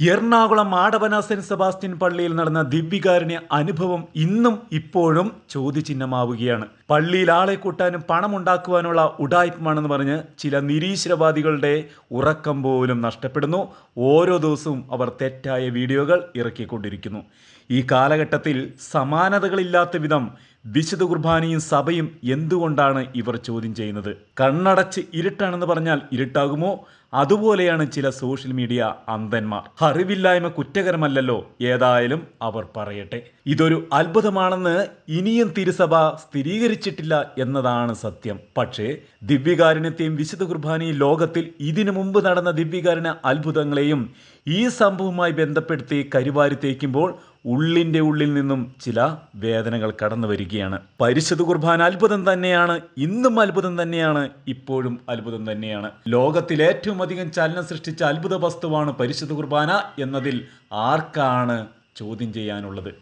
Ernakulam ആടവനാ saint Sebastian പള്ളിയിൽ നടന്ന ദിവ്യകാരുണ്യ അനുഭവം ഇന്നും ഇപ്പോഴും ചോദ്യചിഹ്നമാവുകയാണ്. പള്ളിയിൽ ആളെ കൂട്ടാനും പണമുണ്ടാക്കുവാനുള്ള ഉടായ്പമാണെന്ന് പറഞ്ഞ് ചില നിരീശ്വരവാദികളുടെ ഉറക്കം പോലും നഷ്ടപ്പെടുന്നു. ഓരോ ദിവസവും അവർ തെറ്റായ വീഡിയോകൾ ഇറക്കിക്കൊണ്ടിരിക്കുന്നു. ഈ കാലഘട്ടത്തിൽ സമാനതകളില്ലാത്ത വിധം വിശുദ്ധ കുർബാനയും സഭയും എന്തുകൊണ്ടാണ് ഇവർ ചോദ്യം ചെയ്യുന്നത്? കണ്ണടച്ച് ഇരുട്ടാണെന്ന് പറഞ്ഞാൽ ഇരുട്ടാകുമോ? അതുപോലെയാണ് ചില സോഷ്യൽ മീഡിയ അന്ധന്മാർ. അറിവില്ലായ്മ കുറ്റകരമല്ലല്ലോ ഏതായാലും അവർ പറയട്ടെ. ഇതൊരു അത്ഭുതമാണെന്ന് ഇനിയും തിരുസഭ സ്ഥിരീകരിച്ചിട്ടില്ല എന്നതാണ് സത്യം. പക്ഷേ ദിവ്യകാരുണ്യത്തെയും വിശുദ്ധ കുർബാനയും ലോകത്തിൽ ഇതിനു മുമ്പ് നടന്ന ദിവ്യകാരുണ്യ അത്ഭുതങ്ങളെയും ഈ സംഭവവുമായി ബന്ധപ്പെടുത്തി കരുവാരി തേക്കുമ്പോൾ ഉള്ളിന്റെ ഉള്ളിൽ നിന്നും ചില വേദനകൾ കടന്നു വരികയാണ്. പരിശുദ്ധ കുർബാന അത്ഭുതം തന്നെയാണ്. ഇന്നും അത്ഭുതം തന്നെയാണ്. ഇപ്പോഴും അത്ഭുതം തന്നെയാണ്. ലോകത്തിൽ ഏറ്റവും അധികം ചലനം സൃഷ്ടിച്ച അത്ഭുത വസ്തുവാണ് പരിശുദ്ധ കുർബാന എന്നതിൽ ആർക്കാണ് ചോദ്യം ചെയ്യാനുള്ളത്?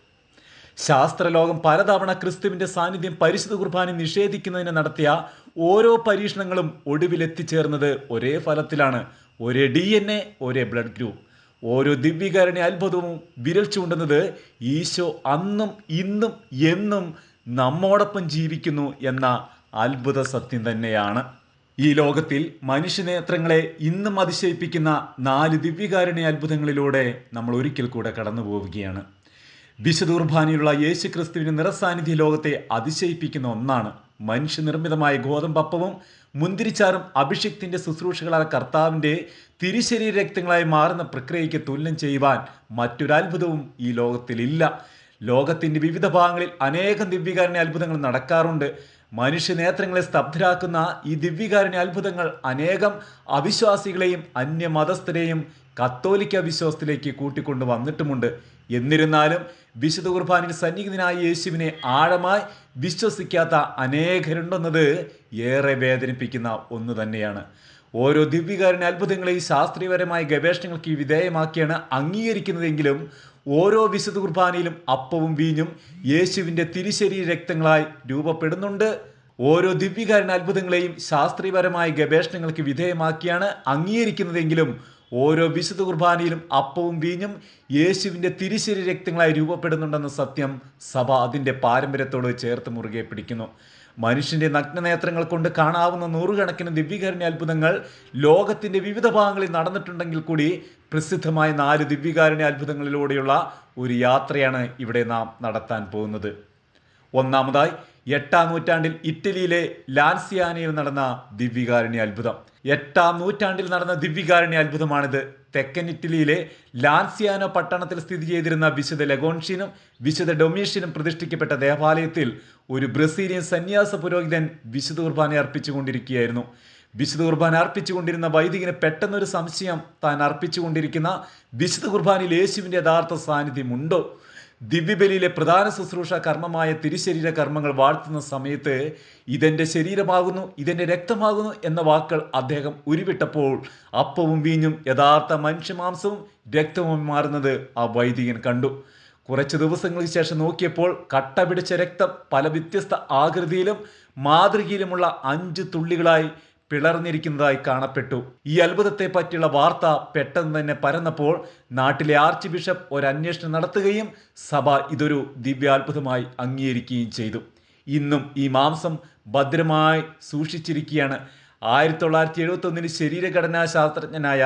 ശാസ്ത്രലോകം പലതവണ ക്രിസ്തുവിന്റെ സാന്നിധ്യം പരിശുദ്ധ കുർബാന നിഷേധിക്കുന്നതിന് നടത്തിയ ഓരോ പരീക്ഷണങ്ങളും ഒടുവിലെത്തിച്ചേർന്നത് ഒരേ ഫലത്തിലാണ്. ഒരേ ഡി എൻ എ ഒരേ ബ്ലഡ് ഗ്രൂപ്പ്. ഓരോ ദിവ്യകാരനെ അത്ഭുതവും വിരൽ ചൂണ്ടുന്നത് ഈശോ അന്നും ഇന്നും എന്നും നമ്മോടൊപ്പം ജീവിക്കുന്നു എന്ന അത്ഭുത സത്യം തന്നെയാണ്. ഈ ലോകത്തിൽ മനുഷ്യനേത്രങ്ങളെ ഇന്നും അതിശയിപ്പിക്കുന്ന നാല് ദിവ്യകാരുണ്യ അത്ഭുതങ്ങളിലൂടെ നമ്മൾ ഒരിക്കൽ കൂടെ കടന്നു പോവുകയാണ്. വിശുദൂർഭാനിയുള്ള യേശു ക്രിസ്തുവിന്റെ നിറസാന്നിധ്യ ലോകത്തെ അതിശയിപ്പിക്കുന്ന ഒന്നാണ് മനുഷ്യനിർമ്മിതമായ ഗോതമ്പപ്പവും മുന്തിരിച്ചാറും അഭിഷിക്തിന്റെ ശുശ്രൂഷകളായ കർത്താവിന്റെ തിരിശരീര രക്തങ്ങളായി മാറുന്ന പ്രക്രിയയ്ക്ക് തുല്യം ചെയ്യുവാൻ മറ്റൊരത്ഭുതവും ഈ ലോകത്തിലില്ല. ലോകത്തിന്റെ വിവിധ ഭാഗങ്ങളിൽ അനേകം ദിവ്യകാരുണ്യ അത്ഭുതങ്ങൾ നടക്കാറുണ്ട്. മനുഷ്യ നേത്രങ്ങളെ സ്തബ്ധരാക്കുന്ന ഈ ദിവ്യകാരുണ്യ അത്ഭുതങ്ങൾ അനേകം അവിശ്വാസികളെയും അന്യമതസ്ഥരെയും കത്തോലിക്ക വിശ്വാസത്തിലേക്ക് കൂട്ടിക്കൊണ്ടു വന്നിട്ടുമുണ്ട്. എന്നിരുന്നാലും വിശുദ്ധ കുർബാനയിൽ സന്നിഹിതനായ യേശുവിനെ ആഴമായി വിശ്വസിക്കാത്ത അനേകരുണ്ടെന്നത് ഏറെ വേദനിപ്പിക്കുന്ന ഒന്ന് തന്നെയാണ്. ഓരോ ദിവ്യകാരുണ്യ അത്ഭുതങ്ങളെയും ശാസ്ത്രീയപരമായ ഗവേഷണങ്ങൾക്ക് വിധേയമാക്കിയാണ് അംഗീകരിക്കുന്നതെങ്കിലും ഓരോ വിശുദ്ധ കുർബാനയിലും അപ്പവും വീഞ്ഞും യേശുവിന്റെ തിരിശരീര രക്തങ്ങളായി രൂപപ്പെടുന്നുണ്ട്. ഓരോ ദിവ്യകാരുണ്യ അത്ഭുതങ്ങളെയും ശാസ്ത്രീയപരമായ ഗവേഷണങ്ങൾക്ക് വിധേയമാക്കിയാണ് അംഗീകരിക്കുന്നതെങ്കിലും ഓരോ വിശുദ്ധ കുർബാനയിലും അപ്പവും വീഞ്ഞും യേശുവിന്റെ തിരിശരീര രക്തങ്ങളായി രൂപപ്പെടുന്നുണ്ടെന്ന സത്യം സഭ അതിന്റെ പാരമ്പര്യത്തോട് ചേർത്ത് മുറുകെ പിടിക്കുന്നു. മനുഷ്യന്റെ നഗ്നനേത്രങ്ങൾ കൊണ്ട് കാണാവുന്ന നൂറുകണക്കിന് ദിവ്യകാരുണ്യ അത്ഭുതങ്ങൾ ലോകത്തിന്റെ വിവിധ ഭാഗങ്ങളിൽ നടന്നിട്ടുണ്ടെങ്കിൽ കൂടി പ്രസിദ്ധമായ നാല് ദിവ്യകാരുണ്യ അത്ഭുതങ്ങളിലൂടെയുള്ള ഒരു യാത്രയാണ് ഇവിടെ നാം നടത്താൻ പോകുന്നത്. ഒന്നാമതായി എട്ടാം നൂറ്റാണ്ടിൽ ഇറ്റലിയിലെ ലാൻസിയാനയിൽ നടന്ന ദിവ്യകാരുണ്യ അത്ഭുതം എട്ടാം നൂറ്റാണ്ടിൽ നടന്ന ദിവ്യകാരുണ്യ അത്ഭുതമാണിത് തെക്കൻ ഇറ്റലിയിലെ ലാൻസിയാനോ പട്ടണത്തിൽ സ്ഥിതി ചെയ്തിരുന്ന വിശുദ്ധ ലഗോൺഷിനും വിശുദ്ധ ഡൊമീഷ്യനും പ്രതിഷ്ഠിക്കപ്പെട്ട ദേവാലയത്തിൽ ഒരു ബ്രസീലിയൻ സന്യാസ പുരോഹിതൻ വിശുദ്ധ കുർബാന അർപ്പിച്ചുകൊണ്ടിരിക്കുകയായിരുന്നു. വിശുദ്ധ കുർബാന അർപ്പിച്ചുകൊണ്ടിരുന്ന വൈദികന് പെട്ടെന്നൊരു സംശയം താൻ അർപ്പിച്ചുകൊണ്ടിരിക്കുന്ന വിശുദ്ധ കുർബാനയിൽ യേശുവിന്റെ യഥാർത്ഥ സാന്നിധ്യമുണ്ടോ? ദിവ്യബലിയിലെ പ്രധാന ശുശ്രൂഷ കർമ്മമായ തിരുശരീര കർമ്മങ്ങൾ വാഴ്ത്തുന്ന സമയത്ത് ഇതെന്റെ ശരീരമാകുന്നു ഇതെന്റെ രക്തമാകുന്നു എന്ന വാക്കുകൾ അദ്ദേഹം ഉരുവിട്ടപ്പോൾ അപ്പവും വീഞ്ഞും യഥാർത്ഥ മനുഷ്യമാംസവും രക്തവും മാറുന്നത് ആ വൈദികൻ കണ്ടു. കുറച്ച് ദിവസങ്ങൾക്ക് ശേഷം നോക്കിയപ്പോൾ കട്ട പിടിച്ച രക്തം പല വ്യത്യസ്ത ആകൃതിയിലും മാതൃകയിലുമുള്ള അഞ്ച് തുള്ളികളായി പിളർന്നിരിക്കുന്നതായി കാണപ്പെട്ടു. ഈ അത്ഭുതത്തെ പറ്റിയുള്ള വാർത്ത പെട്ടെന്ന് തന്നെ പരന്നപ്പോൾ നാട്ടിലെ ആർച്ച് ബിഷപ്പ് ഒരു അന്വേഷണം നടത്തുകയും സഭ ഇതൊരു ദിവ്യാത്ഭുതമായി അംഗീകരിക്കുകയും ചെയ്തു. ഇന്നും ഈ മാംസം ഭദ്രമായി സൂക്ഷിച്ചിരിക്കുകയാണ്. ആയിരത്തി തൊള്ളായിരത്തി എഴുപത്തി ഒന്നിന് ശരീരഘടനാ ശാസ്ത്രജ്ഞനായ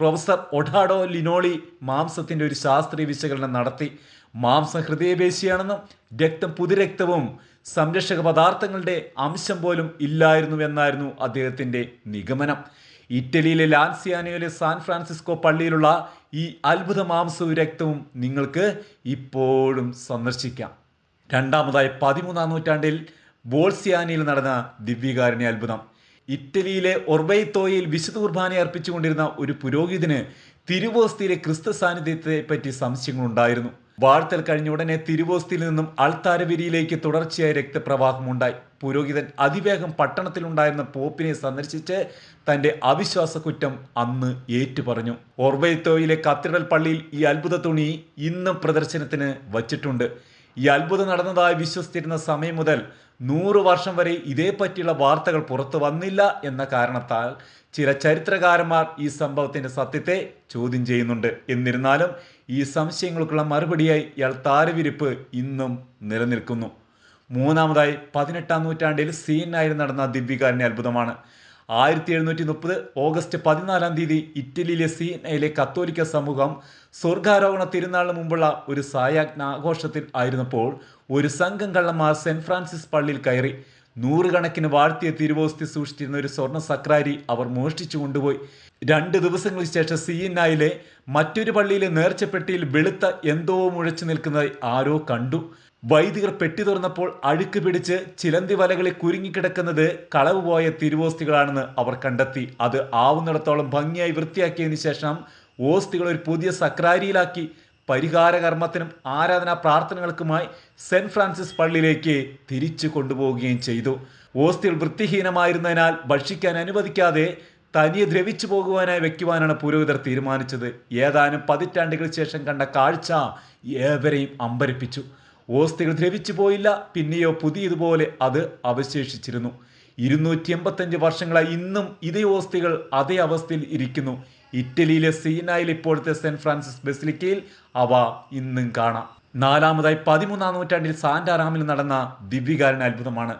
പ്രൊഫസർ ഒഡാഡോ ലിനോളി മാംസത്തിന്റെ ഒരു ശാസ്ത്രീയ വിശകലനം നടത്തി. മാംസം ഹൃദയപേശിയാണെന്നും രക്തം പുതുരക്തവും സംരക്ഷക പദാർത്ഥങ്ങളുടെ അംശം പോലും ഇല്ലായിരുന്നു എന്നായിരുന്നു അദ്ദേഹത്തിന്റെ നിഗമനം. ഇറ്റലിയിലെ ലാൻസിയാനയിലെ സാൻ ഫ്രാൻസിസ്കോ പള്ളിയിലുള്ള ഈ അത്ഭുത മാംസവും രക്തവും നിങ്ങൾക്ക് ഇപ്പോഴും സന്ദർശിക്കാം. രണ്ടാമതായി പതിമൂന്നാം നൂറ്റാണ്ടിൽ ബോൾസിയാനിയിൽ നടന്ന ദിവ്യകാരുണ്യ അത്ഭുതം. ഇറ്റലിയിലെ ഒർബൈത്തോയിൽ വിശുദ്ധ കുർബാന അർപ്പിച്ചുകൊണ്ടിരുന്ന ഒരു പുരോഹിതന് തിരുവോസ്തിയിലെ ക്രിസ്തു സാന്നിധ്യത്തെ പറ്റി സംശയങ്ങളുണ്ടായിരുന്നു. വാഴ്ത്തൽ കഴിഞ്ഞ ഉടനെ തിരുവോസ്തിയിൽ നിന്നും അൾത്താരവിരിയിലേക്ക് തുടർച്ചയായ രക്തപ്രവാഹമുണ്ടായി. പുരോഹിതൻ അതിവേഗം പട്ടണത്തിലുണ്ടായിരുന്ന പോപ്പിനെ സന്ദർശിച്ച് തന്റെ അവിശ്വാസ കുറ്റം അന്ന് ഏറ്റുപറഞ്ഞു. ഓർവൈത്തോയിലെ കത്തീഡ്രൽ പള്ളിയിൽ ഈ അത്ഭുത തുണി ഇന്നും പ്രദർശനത്തിന് വച്ചിട്ടുണ്ട്. ഈ അത്ഭുതം നടന്നതായി വിശ്വസിച്ചിരുന്ന സമയം മുതൽ നൂറ് വർഷം വരെ ഇതേപ്പറ്റിയുള്ള വാർത്തകൾ പുറത്തു വന്നില്ല എന്ന കാരണത്താൽ ചില ചരിത്രകാരന്മാർ ഈ സംഭവത്തിന്റെ സത്യത്തെ ചോദ്യം ചെയ്യുന്നുണ്ട്. എന്നിരുന്നാലും ഈ സംശയങ്ങൾക്കുള്ള മറുപടിയായി ഇയാൾ താരവിരിപ്പ് ഇന്നും നിലനിൽക്കുന്നു. മൂന്നാമതായി പതിനെട്ടാം നൂറ്റാണ്ടിൽ സീനായിൽ നടന്ന ദിവ്യകാരന്റെ അത്ഭുതമാണ്. ആയിരത്തി എഴുന്നൂറ്റി മുപ്പത് ഓഗസ്റ്റ് പതിനാലാം തീയതി ഇറ്റലിയിലെ സീനയിലെ കത്തോലിക്ക സമൂഹം സ്വർഗാരോഹണ തിരുനാളിന് മുമ്പുള്ള ഒരു സായാജ്ഞ ആഘോഷത്തിൽ ആയിരുന്നപ്പോൾ ഒരു സംഘം കള്ളന്മാർ സെന്റ് ഫ്രാൻസിസ് പള്ളിയിൽ കയറി നൂറുകണക്കിന് വാഴ്ത്തിയ തിരുവോസ്തി സൂക്ഷിച്ചിരുന്ന ഒരു സ്വർണ സക്രാരി അവർ മോഷ്ടിച്ചു കൊണ്ടുപോയി. രണ്ട് ദിവസങ്ങൾക്ക് ശേഷം സീനായിലെ മറ്റൊരു പള്ളിയിലെ നേർച്ചപ്പെട്ടിയിൽ വെളുത്ത എന്തോ മുഴച്ചു നിൽക്കുന്നതായി ആരോ കണ്ടു. വൈദികർ പെട്ടി തുറന്നപ്പോൾ അഴുക്ക് പിടിച്ച് ചിലന്തി വലകളിൽ കുരുങ്ങിക്കിടക്കുന്നത് കളവ് പോയ തിരുവോസ്തികളാണെന്ന് അവർ കണ്ടെത്തി. അത് ആവുന്നിടത്തോളം ഭംഗിയായി വൃത്തിയാക്കിയതിനു ശേഷം ഓസ്തികൾ ഒരു പുതിയ സക്രാരിയിലാക്കി പരിഹാര കർമ്മത്തിനും ആരാധനാ പ്രാർത്ഥനകൾക്കുമായി സെന്റ് ഫ്രാൻസിസ് പള്ളിയിലേക്ക് തിരിച്ചു കൊണ്ടുപോവുകയും ചെയ്തു. ഓസ്തികൾ വൃത്തിഹീനമായിരുന്നതിനാൽ ഭക്ഷിക്കാൻ അനുവദിക്കാതെ തനിയെ ദ്രവിച്ചു പോകുവാനായി വെക്കുവാനാണ് പുരോഹിതർ തീരുമാനിച്ചത്. ഏതാനും പതിറ്റാണ്ടുകൾ ശേഷം കണ്ട കാഴ്ച ഏവരെയും അമ്പരിപ്പിച്ചു. ഓസ്തികൾ ദ്രവിച്ചു പോയില്ല പിന്നെയോ പുതിയതുപോലെ അത് അവശേഷിച്ചിരുന്നു. ഇരുന്നൂറ്റി എൺപത്തഞ്ച് വർഷങ്ങളായി ഇന്നും ഇതേ ഓസ്തികൾ അതേ അവസ്ഥയിൽ ഇരിക്കുന്നു. ഇറ്റലിയിലെ സീനായിൽ ഇപ്പോഴത്തെ സെന്റ് ഫ്രാൻസിസ് ബസിലിക്കയിൽ അവ ഇന്നും കാണാം. നാലാമതായി പതിമൂന്നാം നൂറ്റാണ്ടിൽ സാന്റാറാമിൽ നടന്ന ദിവ്യകാരൻ അത്ഭുതമാണ്.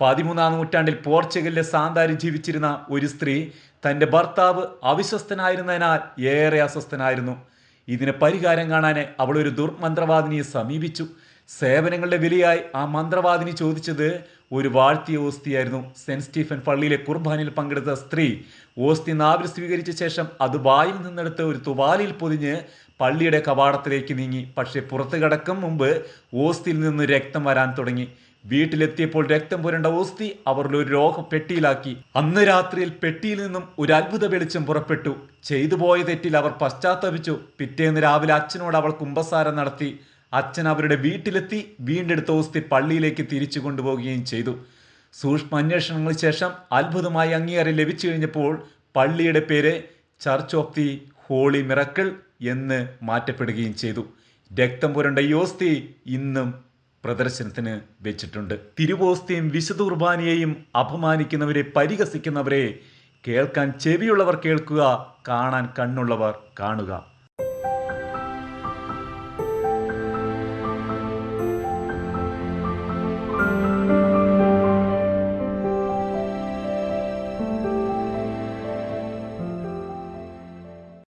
പതിമൂന്നാം നൂറ്റാണ്ടിൽ പോർച്ചുഗലിലെ സാന്താരി ജീവിച്ചിരുന്ന ഒരു സ്ത്രീ തന്റെ ഭർത്താവ് അവിശ്വസ്തനായിരുന്നതിനാൽ ഏറെ അസ്വസ്ഥനായിരുന്നു. ഇതിന് പരിഹാരം കാണാൻ അവൾ ഒരു ദുർമന്ത്രവാദിനിയെ സമീപിച്ചു. സേവനങ്ങളുടെ വിലയായി ആ മന്ത്രവാദിനി ചോദിച്ചത് ഒരു വാഴ്ത്തിയ ഓസ്തിയായിരുന്നു സെന്റ് സ്റ്റീഫൻ പള്ളിയിലെ കുർബാനയിൽ പങ്കെടുത്ത സ്ത്രീ. ഓസ്തി നാവിൽ സ്വീകരിച്ച ശേഷം അത് വായിൽ നിന്നെടുത്ത് ഒരു തുവാലിൽ പൊതിഞ്ഞ് പള്ളിയുടെ കവാടത്തിലേക്ക് നീങ്ങി. പക്ഷേ പുറത്തു കടക്കും മുമ്പ് ഓസ്തിയിൽ നിന്ന് രക്തം വരാൻ തുടങ്ങി. വീട്ടിലെത്തിയപ്പോൾ രക്തം പുരണ്ട ഓസ്തി അവരുടെ ഒരു രോഗ പെട്ടിയിലാക്കി. അന്ന് രാത്രിയിൽ പെട്ടിയിൽ നിന്നും ഒരു അത്ഭുത വെളിച്ചം പുറപ്പെട്ടു. ചെയ്തു പോയ തെറ്റിൽ അവർ പശ്ചാത്തപിച്ചു. പിറ്റേന്ന് രാവിലെ അച്ഛനോട് അവൾ കുമ്പസാരം നടത്തി. അച്ഛൻ അവരുടെ വീട്ടിലെത്തി വീണ്ടെടുത്ത ഓസ്തി പള്ളിയിലേക്ക് തിരിച്ചു കൊണ്ടുപോവുകയും ചെയ്തു. സൂക്ഷ്മ അന്വേഷണങ്ങൾക്ക് ശേഷം അത്ഭുതമായി അംഗീകാരം ലഭിച്ചു കഴിഞ്ഞപ്പോൾ പള്ളിയുടെ പേര് church of the holy miracle എന്ന് മാറ്റപ്പെടുകയും ചെയ്തു. രക്തം പുരണ്ട ഈ ഓസ്തി ഇന്നും പ്രദർശനത്തിന് വെച്ചിട്ടുണ്ട്. തിരുവോസ്തിയും വിശുദ്ധ കുർബാനയെയും അപമാനിക്കുന്നവരെ പരിഹസിക്കുന്നവരെ കേൾക്കാൻ ചെവിയുള്ളവർ കേൾക്കുക കാണാൻ കണ്ണുള്ളവർ കാണുക.